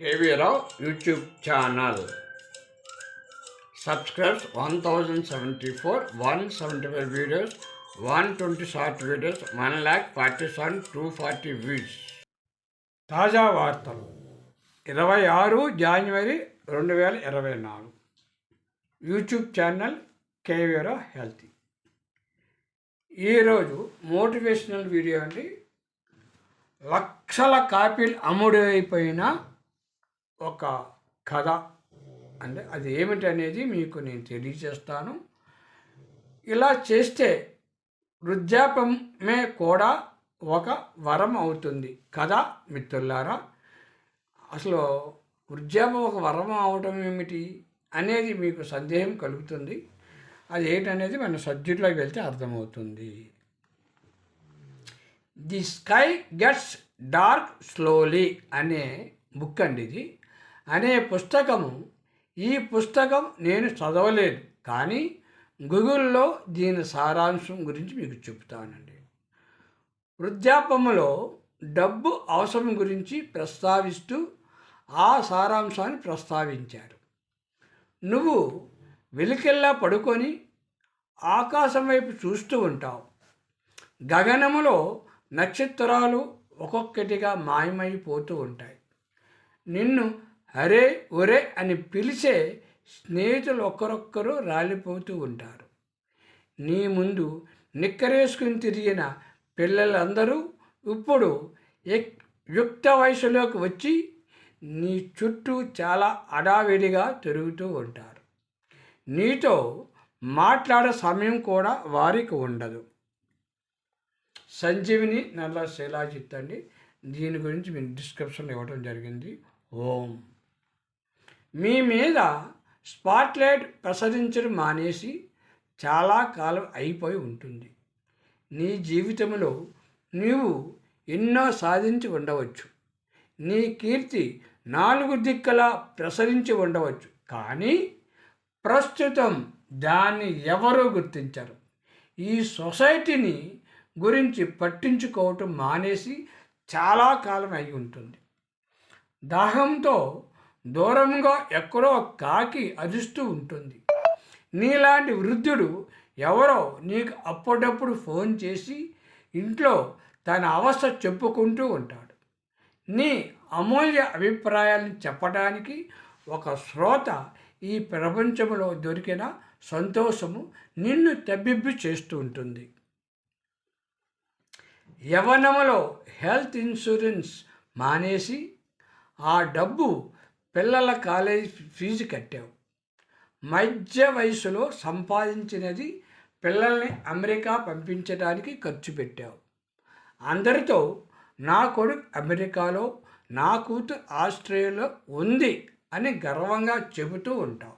KV Rao YouTube channel. Subscribes one thousand seventy four one seventy five videos one twenty short videos one lakh forty seven two forty views. తాజా వార్తలు. ఇరవై ఆరు జనవరి రెండు వేల ఇరవై నాలుగు. YouTube channel కేవీరా healthy. ఈరోజు మోటివేషనల్ వీడియో అండి. లక్షల కాపీలు అమ్ముడైపోయిన ఒక కథ. అంటే అది ఏమిటి అనేది మీకు నేను తెలియజేస్తాను. ఇలా చేస్తే వృద్ధాప్యమే కూడా ఒక వరం అవుతుంది. కదా మిత్రులారా అసలు వృద్ధాప్యం ఒక వరం అవడం ఏమిటి అనేది మీకు సందేహం కలుగుతుంది. అది ఏంటనేది మన సబ్జెక్ట్లోకి వెళ్తే అర్థమవుతుంది. The sky gets dark slowly అనే బుక్ అండి ఇది. అనే పుస్తకము. ఈ పుస్తకం నేను చదవలేదు. కానీ గూగుల్లో దీని సారాంశం గురించి మీకు చెప్తానండి వృద్ధాపములో డబ్బు అవసరం గురించి ప్రస్తావిస్తూ ఆ సారాంశాన్ని ప్రస్తావించారు. నువ్వు వెలికెల్లా పడుకొని ఆకాశం వైపు చూస్తూ ఉంటావు. గగనములో నక్షత్రాలు ఒక్కొక్కటిగా మాయమైపోతూ ఉంటాయి. నిన్ను అరే ఒరే అని పిలిచే స్నేహితులు ఒక్కరొక్కరు రాలిపోతూ ఉంటారు. నీ ముందు నిక్కరేసుకుని తిరిగిన పిల్లలందరూ ఇప్పుడు యుక్త వయసులోకి వచ్చి నీ చుట్టూ చాలా అడావిడిగా తిరుగుతూ ఉంటారు. నీతో మాట్లాడే సమయం కూడా వారికి ఉండదు. సంజీవిని నల్ల శిలాజిత్ అండి. దీని గురించి మీ డిస్క్రిప్షన్ ఇవ్వడం జరిగింది. ఓం. మీ మీద స్పాట్లైట్ ప్రసరించడం మానేసి చాలా కాలం అయిపోయి ఉంటుంది. నీ జీవితంలో నీవు ఎన్నో సాధించి ఉండవచ్చు. నీ కీర్తి నాలుగు దిక్కలా ప్రసరించి ఉండవచ్చు. కానీ ప్రస్తుతం దాన్ని ఎవరూ గుర్తించరు. ఈ సొసైటీని గురించి పట్టించుకోవటం మానేసి చాలా కాలం అయి ఉంటుంది. దాహంతో దూరంగా ఎక్కడో కాకి అరుస్తూ ఉంటుంది. నీలాంటి వృద్ధుడు ఎవరో నీకు అప్పుడప్పుడు ఫోన్ చేసి ఇంట్లో తన అవస్థ చెప్పుకుంటూ ఉంటాడు. నీ అమూల్య అభిప్రాయాలను చెప్పడానికి ఒక శ్రోత ఈ ప్రపంచంలో దొరికిన సంతోషము నిన్ను తబ్బిబ్బి చేస్తూ ఉంటుంది. యవనములో హెల్త్ ఇన్సూరెన్స్ మానేసి ఆ డబ్బు పిల్లల కాలేజ్ ఫీజు కట్టావు. మధ్య వయసులో సంపాదించినది పిల్లల్ని అమెరికా పంపించడానికి ఖర్చు పెట్టావు. అందరితో నా కొడుకు అమెరికాలో నా కూతురు ఆస్ట్రేలియాలో ఉంది అని గర్వంగా చెబుతూ ఉంటావు.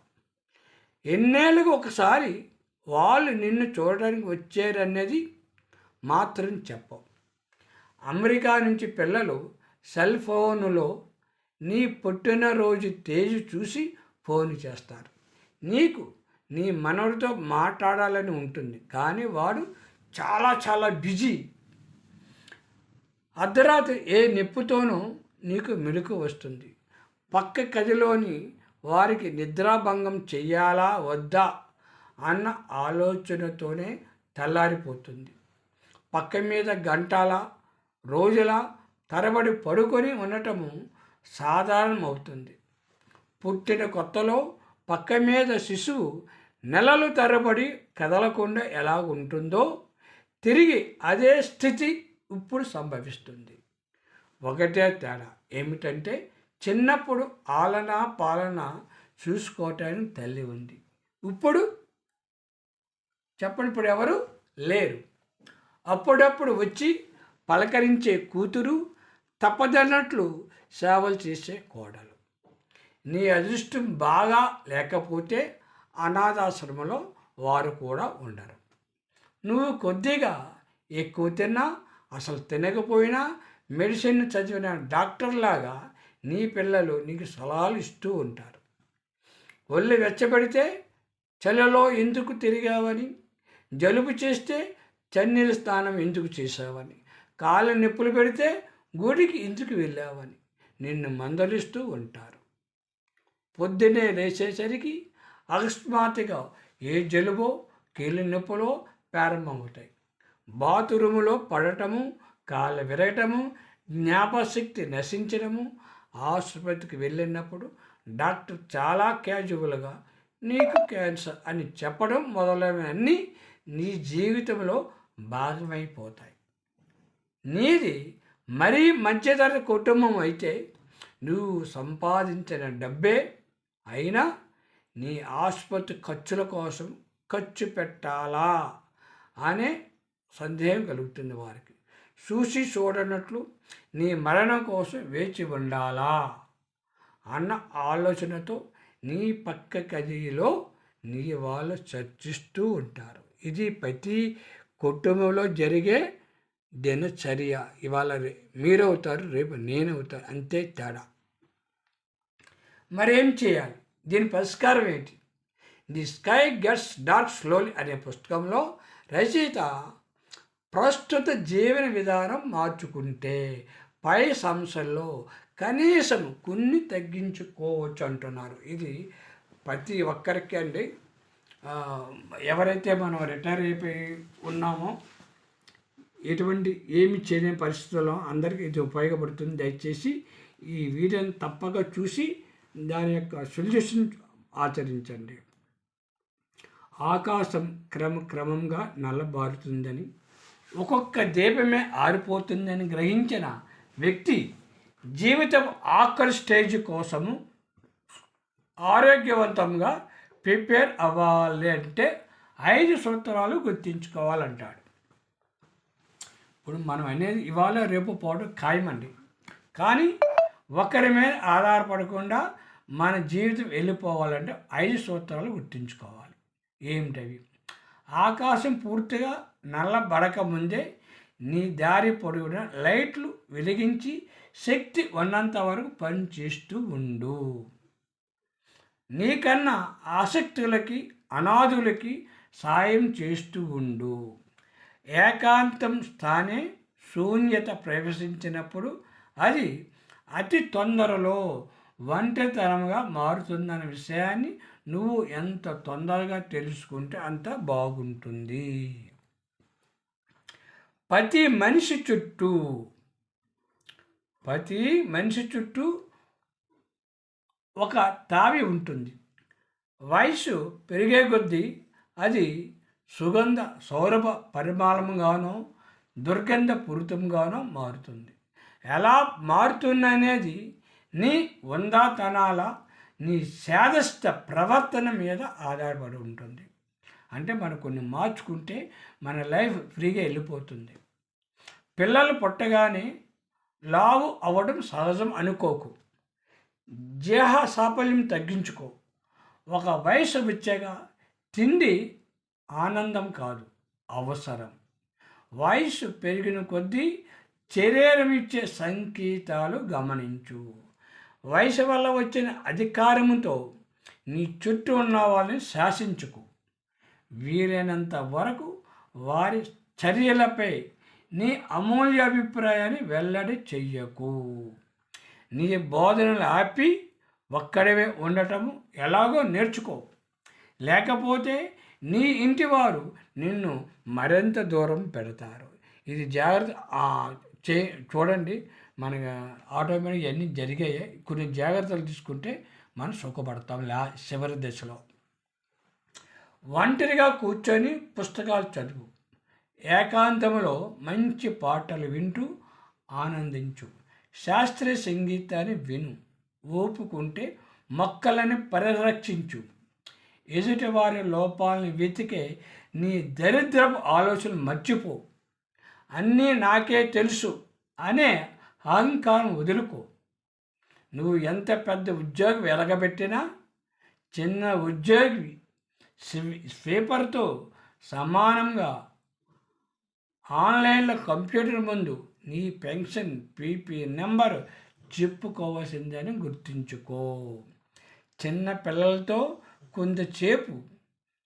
ఎన్నేళ్ళకు ఒకసారి వాళ్ళు నిన్ను చూడడానికి వచ్చారనేది మాత్రం చెప్పవు. అమెరికా నుంచి పిల్లలు సెల్ ఫోనులో నీ పుట్టినరోజు తేజు చూసి ఫోన్ చేస్తారు. నీకు నీ మనవడితో మాట్లాడాలని ఉంటుంది. కానీ వాడు చాలా చాలా బిజీ. అర్ధరాత్రి ఏ నొప్పితోనూ నీకు మెలకు వస్తుంది. పక్క గదిలోని వారికి నిద్రాభంగం చెయ్యాలా వద్దా అన్న ఆలోచనతోనే తెల్లారిపోతుంది. పక్క మీద గంటల రోజుల తరబడి పడుకొని ఉండటము సాధారణమవుతుంది. పుట్టిన కొత్తలో పక్క మీద శిశువు నెలలు తరబడి కదలకుండా ఎలా ఉంటుందో తిరిగి అదే స్థితి ఇప్పుడు సంభవిస్తుంది. ఒకటే తేడా ఏమిటంటే చిన్నప్పుడు ఆలన పాలన చూసుకోవటానికి తల్లి ఉంది. ఇప్పుడు చెప్పండి ఇప్పుడు ఎవరు? లేరు. అప్పుడప్పుడు వచ్చి పలకరించే కూతురు తప్పదన్నట్లు సేవలు చేసే కోడలు. నీ అదృష్టం బాగా లేకపోతే అనాథాశ్రమంలో వారు కూడా ఉండరు. నువ్వు కొద్దిగా ఎక్కువ తిన్నా అసలు తినకపోయినా మెడిసిన్ చదివిన డాక్టర్లాగా నీ పిల్లలు నీకు సలహాలు ఇస్తూ ఉంటారు. ఒళ్ళు వెచ్చబడితే చలిలో ఎందుకు తిరిగావని జలుబు చేస్తే చన్నీళ్ళ స్నానం ఎందుకు చేసావని కాళ్ళ నొప్పులు పెడితే గుడికి ఎందుకు వెళ్ళావని నిన్ను మందలిస్తూ ఉంటారు. పొద్దున్నే లేచేసరికి అకస్మాత్తుగా ఏ జలుబో కీళ్ళ నొప్పులో ప్రారంభమవుతాయి. బాత్రూములో పడటము కాళ్ళ విరగటము జ్ఞాపశక్తి నశించడము ఆసుపత్రికి వెళ్ళినప్పుడు డాక్టర్ చాలా క్యాజువల్గా నీకు క్యాన్సర్ అని చెప్పడం మొదలైనవన్నీ నీ జీవితంలో భాగమైపోతాయి. నీది మరీ మధ్యతర కుటుంబం అయితే నువ్వు సంపాదించిన డబ్బే అయినా నీ ఆసుపత్రి ఖర్చుల కోసం ఖర్చు పెట్టాలా అనే సందేహం కలుగుతుంది వారికి. చూసి చూడనట్లు నీ మరణం కోసం వేచి ఉండాలా అన్న ఆలోచనతో నీ పక్క గదిలో నీ వాళ్ళు చర్చిస్తూ ఉంటారు. ఇది ప్రతి కుటుంబంలో జరిగే దినచర్య ఇవాళ మీరు అవుతారు రేపు నేను అవుతారు అంతే తేడా. మరేం చేయాలి? దీని పరిష్కారం ఏంటి? The sky gets dark slowly అనే పుస్తకంలో రచయిత ప్రస్తుత జీవన విధానం మార్చుకుంటే పై సంస్థల్లో కనీసం కొన్ని తగ్గించుకోవచ్చు అంటున్నారు. ఇది ప్రతి ఒక్కరికి అండి. ఎవరైతే మనం రిటైర్ అయిపోయి ఉన్నామో ఎటువంటి ఏమి చేయలేని పరిస్థితుల్లో అందరికీ ఇది ఉపయోగపడుతుంది. దయచేసి ఈ వీడియోని తప్పక చూసి దాని యొక్క సొల్యూషన్ ఆచరించండి. ఆకాశం క్రమ క్రమంగా నల్లబారుతుందని ఒక్కొక్క దీపమే ఆరిపోతుందని గ్రహించిన వ్యక్తి జీవితం ఆఖరి స్టేజ్ కోసము ఆరోగ్యవంతంగా ప్రిపేర్ అవ్వాలి అంటే ఐదు సూత్రాలు గుర్తించుకోవాలంటాడు. ఇప్పుడు మనం అనేది ఇవాళ రేపు పోవడం ఖాయమండి. కానీ ఒకరి మీద ఆధారపడకుండా మన జీవితం వెళ్ళిపోవాలంటే ఐదు సూత్రాలు గుర్తుంచుకోవాలి. ఏమిటవి? ఆకాశం పూర్తిగా నల్లబడక ముందే నీ దారి పొడుగున లైట్లు వెలిగించి శక్తి ఉన్నంత వరకు పనిచేస్తూ ఉండు. నీకన్నా ఆసక్తులకి అనాథులకి సాయం చేస్తూ ఉండు. ఏకాంతం స్థానే శూన్యత ప్రవేశించినప్పుడు అది అతి తొందరలో ఒంటరితనంగా మారుతుందన్న విషయాన్ని నువ్వు ఎంత తొందరగా తెలుసుకుంటే అంత బాగుంటుంది. ప్రతి మనిషి చుట్టూ ప్రతి మనిషి చుట్టూ ఒక తావి ఉంటుంది. వయసు పెరిగే కొద్దీ అది సుగంధ సౌరభ పరిమాణంగానో దుర్గంధ పూరితంగాను మారుతుంది. ఎలా మారుతుందనేది నీ వందాతనాల నీ శాదస్థ ప్రవర్తన మీద ఆధారపడి ఉంటుంది. అంటే మనం కొన్ని మార్చుకుంటే మన లైఫ్ ఫ్రీగా వెళ్ళిపోతుంది. పిల్లలు పుట్టగానే లావు అవ్వడం సహజం అనుకోకు. దేహ సాఫల్యం తగ్గించుకో. ఒక వయసు వచ్చాక తిండి ఆనందం కాదు అవసరం. వయసు పెరిగిన కొద్దీ శరీరం ఇచ్చే సంకేతాలు గమనించు. వయసు వల్ల వచ్చిన అధికారముతో నీ చుట్టూ ఉన్న వాళ్ళని శాసించుకు. వీలైనంత వరకు వారి చర్యలపై నీ అమూల్య అభిప్రాయాన్ని వెల్లడి చెయ్యకు. నీ బోధనలు ఆపి ఒక్కడవే ఉండటము ఎలాగో నేర్చుకో. లేకపోతే నీ ఇంటి వారు నిన్ను మరింత దూరం పెడతారు. ఇది జాగ్రత్త చే చూడండి మన ఆటోమేటిక్ అన్నీ జరిగాయి. కొన్ని జాగ్రత్తలు తీసుకుంటే మనం సుఖపడతాం లా చివరి దశలో. ఒంటరిగా కూర్చొని పుస్తకాలు చదువు. ఏకాంతంలో మంచి పాటలు వింటూ ఆనందించు. శాస్త్రీయ సంగీతాన్ని విను. ఓపుకుంటే మొక్కలని పరిరక్షించు. ఎదుటివారి లోపాలను వెతికే నీ దరిద్రపు ఆలోచనలు మర్చిపో. అన్నీ నాకే తెలుసు అనే అహంకారం వదులుకో. నువ్వు ఎంత పెద్ద ఉద్యోగం వెలగబెట్టినా చిన్న ఉద్యోగి స్వీపర్తో సమానంగా ఆన్లైన్లో కంప్యూటర్ ముందు నీ పెన్షన్ పీపీ నెంబర్ చెప్పుకోవాల్సిందని గుర్తుంచుకో. చిన్న పిల్లలతో కొంతసేపు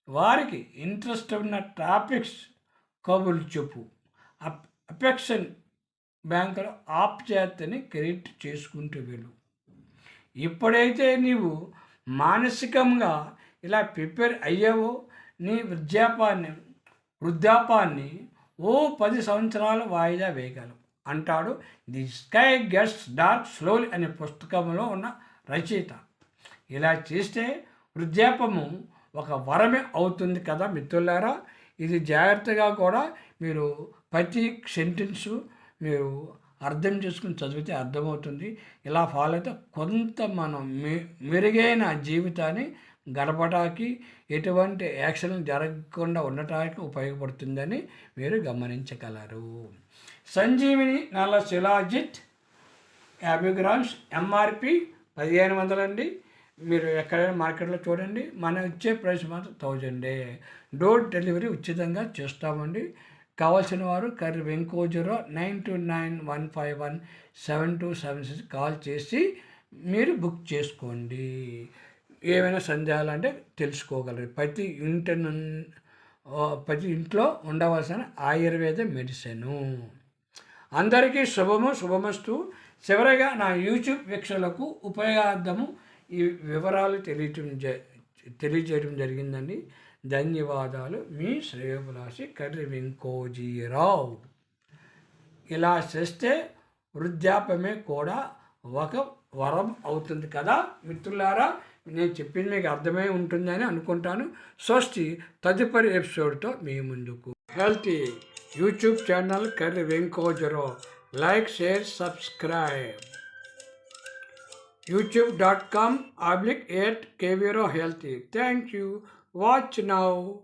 వారికి ఇంట్రెస్ట్ ఉన్న టాపిక్స్ కబుర్లు చెప్పు. అప్ అపెక్షన్ బ్యాంకులో ఆప్ చేతని క్రెడిట్ చేసుకుంటూ వెళ్ళు. ఎప్పుడైతే నీవు మానసికంగా ఇలా ప్రిపేర్ అయ్యావో నీ వృద్ధాపాన్ని వృద్ధాపాన్ని ఓ పది సంవత్సరాలు వాయిదా వేయగలవు. అంటాడు the sky gets dark slowly అనే పుస్తకంలో ఉన్న రచయిత. ఇలా చేస్తే వృద్ధాపము ఒక వరమే అవుతుంది కదా మిత్రులారా? ఇది జాగ్రత్తగా కూడా మీరు ప్రతి సెంటెన్స్ మీరు అర్థం చేసుకుని చదివితే అర్థమవుతుంది. ఇలా ఫాలో అయితే కొంత మనం మెరుగైన జీవితాన్ని గడపడానికి ఎటువంటి యాక్షన్ జరగకుండా ఉండటానికి ఉపయోగపడుతుందని మీరు గమనించగలరు. సంజీవిని నల్ల శిలాజిత్ యాభై గ్రామ్స్ ఎంఆర్పి పదిహేను వందలండి. మీరు ఎక్కడైనా మార్కెట్లో చూడండి మనం ఇచ్చే ప్రైస్ మాత్రం థౌజండే. డోర్ డెలివరీ ఉచితంగా చేస్తామండి. కావాల్సిన వారు Karri వెంకో zero nine two nine one five one seven two seven six call చేసి మీరు బుక్ చేసుకోండి. ఏమైనా సందేహాలంటే తెలుసుకోగలరు. ప్రతి ఇంటి ప్రతి ఇంట్లో ఉండవలసిన ఆయుర్వేద మెడిసిను. అందరికీ శుభము శుభమస్తు. చివరగా నా యూట్యూబ్ వీక్షలకు ఉపయోగార్థము ఈ వివరాలు తెలియటం జ తెలియజేయడం జరిగిందండి ధన్యవాదాలు. మీ శ్రేయోభిలాషి కర్రి వెంకోజీరావు ఇలా చేస్తే వృద్ధాప్యమే కూడా ఒక వరం అవుతుంది కదా మిత్రులారా? నేను చెప్పింది మీకు అర్థమై ఉంటుందని అనుకుంటాను. స్వస్తి తదుపరి ఎపిసోడ్తో మీ ముందుకు. Healthy YouTube channel Karri Venkojirao like share subscribe. youtube.com oblique 8 kvero healthy. Thank you. Watch now